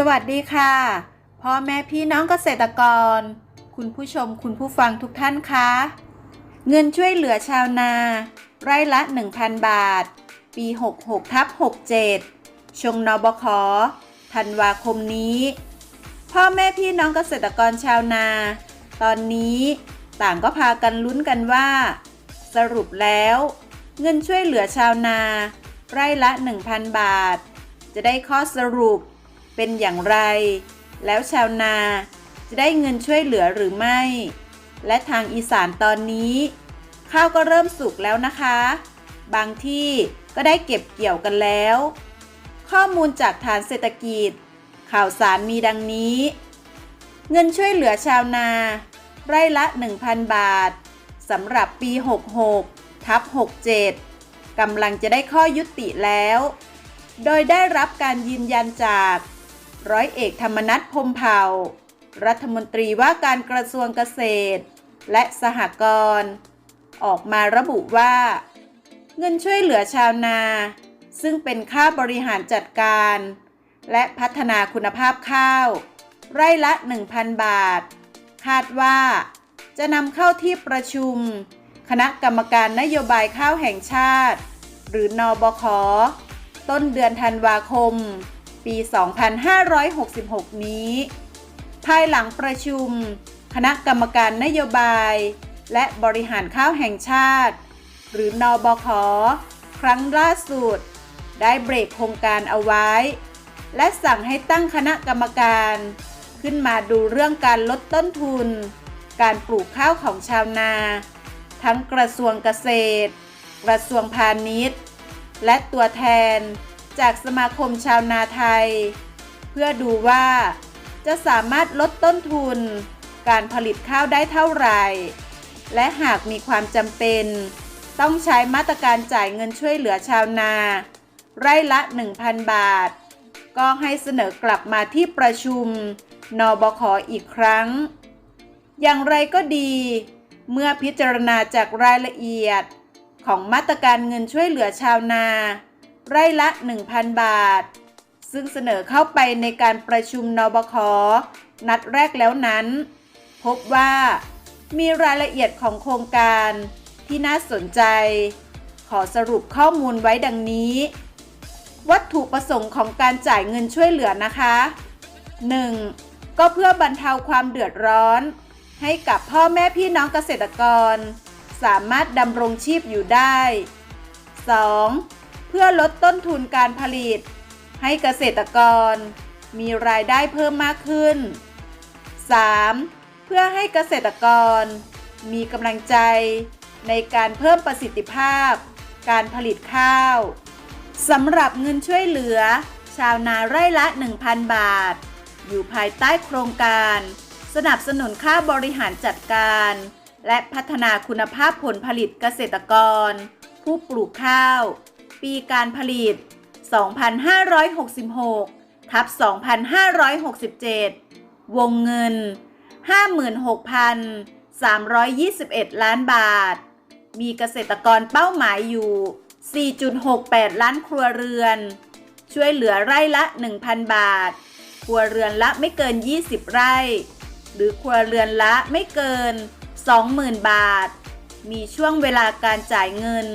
สวัสดีค่ะ พ่อแม่พี่น้องเกษตรกร คุณผู้ชมคุณผู้ฟังทุกท่านคะเงินช่วยเหลือชาวนา ไร่ละ 1,000 บาท ปี 66ทับ67 ชงนบคธันวาคมนี้ พ่อแม่พี่น้องเกษตรกรชาวนา ตอนนี้ต่างก็พากันลุ้นกันว่า สรุปแล้ว เงินช่วยเหลือชาวนา ไร่ละ 1,000 บาท จะได้ข้อสรุป เป็นอย่างไร แล้วชาวนาจะได้เงินช่วยเหลือหรือไม่ และทางอีสานตอนนี้ ข้าวก็เริ่มสุกแล้วนะคะ บางที่ก็ได้เก็บเกี่ยวกันแล้ว ข้อมูลจากฐานเศรษฐกิจ ข่าวสารมีดังนี้ เงินช่วยเหลือชาวนา ไร่ละ 1,000 บาทสำหรับปี 66 ทับ 67 กำลังจะได้ข้อยุติแล้ว โดยได้รับการยืนยันจาก ร้อยเอกธรรมนัฐพมเผ่า รัฐมนตรีว่าการกระทรวงเกษตร และสหกรณ์ออกมาระบุว่า เงินช่วยเหลือชาวนา ซึ่งเป็นค่าบริหารจัดการ และพัฒนาคุณภาพข้าว ไร่ละ 1,000 บาท คาดว่าจะนำเข้าที่ประชุม คณะกรรมการนโยบายข้าวแห่งชาติ หรือนอบคต้นเดือนธันวาคม ปี 2566 นี้ ภายหลังประชุม คณะกรรมการนโยบาย และบริหารข้าวแห่งชาติ หรือนอบคครั้งล่าสุด ได้เบรกโครงการเอาไว้ และสั่งให้ตั้งคณะกรรมการ ขึ้นมาดูเรื่องการลดต้นทุน การปลูกข้าวของชาวนา ทั้งกระทรวงเกษตร กระทรวงพาณิชย์ และตัวแทน จากสมาคมชาวนาไทย เพื่อดูว่าจะสามารถลดต้นทุน การผลิตข้าวได้เท่าไหร่ และหากมีความจำเป็น ต้องใช้มาตรการจ่ายเงินช่วยเหลือชาวนา ไร่ละ 1,000 บาท ก็ให้เสนอกลับมาที่ประชุม นบคอีกครั้ง อย่างไรก็ดี เมื่อพิจารณาจากรายละเอียดของมาตรการเงินช่วยเหลือชาวนา ไร่ละ 1,000 บาท ซึ่งเสนอเข้าไปในการประชุมนบค นัดแรกแล้วนั้น พบว่ามีรายละเอียดของโครงการที่น่าสนใจ ขอสรุปข้อมูลไว้ดังนี้ วัตถุประสงค์ของการจ่ายเงินช่วยเหลือนะคะ 1. ก็เพื่อบรรเทาความเดือดร้อน ให้กับพ่อแม่พี่น้องเกษตรกร สามารถดำรงชีพอยู่ได้ 2. เพื่อลดต้นทุนการผลิต ให้เกษตรกร มีรายได้เพิ่มมากขึ้น 3. เพื่อให้เกษตรกร มีกำลังใจ ในการเพิ่มประสิทธิภาพ การผลิตข้าวสำหรับเงินช่วยเหลือ ชาวนาไร่ละ 1,000 บาท อยู่ภายใต้โครงการ สนับสนุนค่าบริหารจัดการ และพัฒนาคุณภาพผลผลิตเกษตรกร ผู้ปลูกข้าว ปีการผลิต 2566 ทับ 2567 วงเงิน 56,321 ล้านบาท มีเกษตรกรเป้าหมายอยู่ 4.68 ล้านครัวเรือน ช่วยเหลือไร่ละ 1,000 บาท ครัวเรือนละไม่เกิน 20 ไร่ หรือครัวเรือนละไม่เกิน 20,000 บาท มีช่วงเวลาการจ่ายเงิน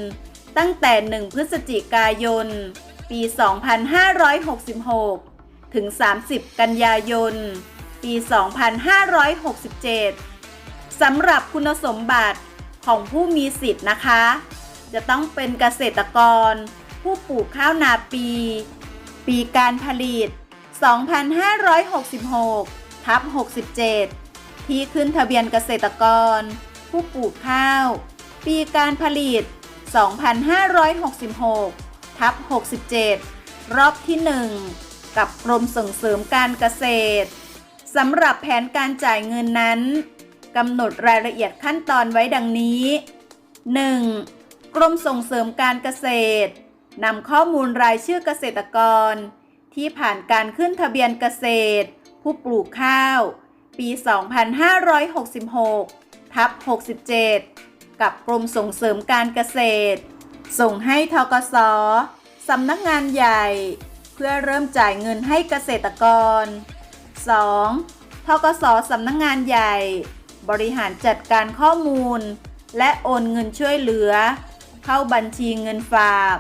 ตั้งแต่ 1 พฤศจิกายน ปี 2566 ถึง 30 กันยายน ปี 2567 สำหรับคุณสมบัติของผู้มีสิทธิ์นะคะ จะต้องเป็นเกษตรกร ผู้ปลูกข้าวนาปี ปีการผลิต 2566 ทับ 67 ที่ขึ้นทะเบียนเกษตรกร ผู้ปลูกข้าว ปีการผลิต2566 2,566 ทับ 67 รอบที่ 1 กับกรมส่งเสริมการเกษตรสำหรับแผนการจ่ายเงินนั้นกำหนดรายละเอียดขั้นตอนไว้ดังนี้ 1. กรมส่งเสริมการเกษตรนำข้อมูลรายชื่อเกษตรกร ที่ผ่านการขึ้นทะเบียนเกษตร ผู้ปลูกข้าว ปี 2566 ทับ 67 กับกรมส่งเสริมการเกษตร ส่งให้ทกสสำนักงานใหญ่ เพื่อเริ่มจ่ายเงินให้เกษตรกร 2. ทกสสำนักงานใหญ่ บริหารจัดการข้อมูล และโอนเงินช่วยเหลือ เข้าบัญชีเงินฝาก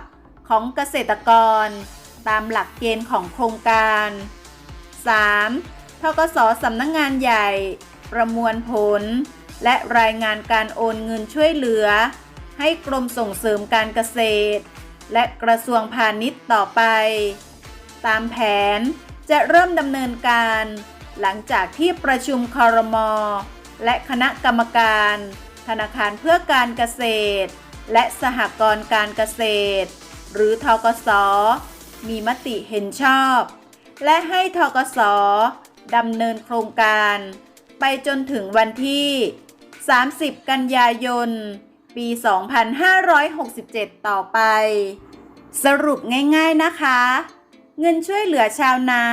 ของเกษตรกร ตามหลักเกณฑ์ของโครงการ 3. ทกสสำนักงานใหญ่ ประมวลผล และรายงานการโอนเงินช่วยเหลือ ให้กรมส่งเสริมการเกษตร และกระทรวงพาณิชย์ต่อไป ตามแผนจะเริ่มดำเนินการ หลังจากที่ประชุมคอรมอและคณะกรรมการ ธนาคารเพื่อการเกษตร และสหกรณ์การเกษตร หรือทกส มีมติเห็นชอบ และให้ทกสดำเนินโครงการ ไปจนถึงวันที่ 30 กันยายน ปี 2567 ต่อไป สรุปง่ายๆนะคะ เงินช่วยเหลือชาวนา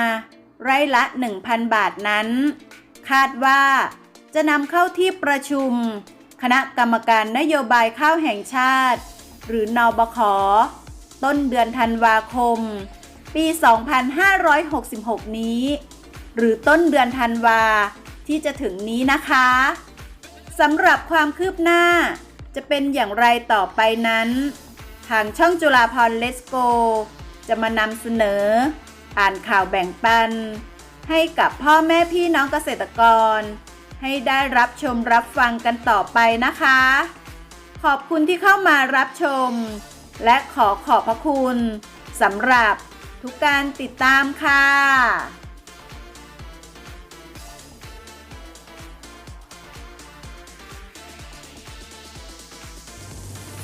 ไร่ละ 1,000 บาทนั้น คาดว่าจะนำเข้าที่ประชุม คณะกรรมการนโยบายข้าวแห่งชาติ หรือนอบขต้นเดือนธันวาคม ปี 2566 นี้ หรือต้นเดือนธันวาที่จะถึงนี้นะคะ สำหรับความคืบหน้า จะเป็นอย่างไรต่อไปนั้น ทางช่องจุฬาพรเลสโก จะมานำเสนอ อ่านข่าวแบ่งปัน ให้กับพ่อแม่พี่น้องเกษตรกร ให้ได้รับชมรับฟังกันต่อไปนะคะ ขอบคุณที่เข้ามารับชม และขอขอบพระคุณสำหรับทุกการติดตามค่ะ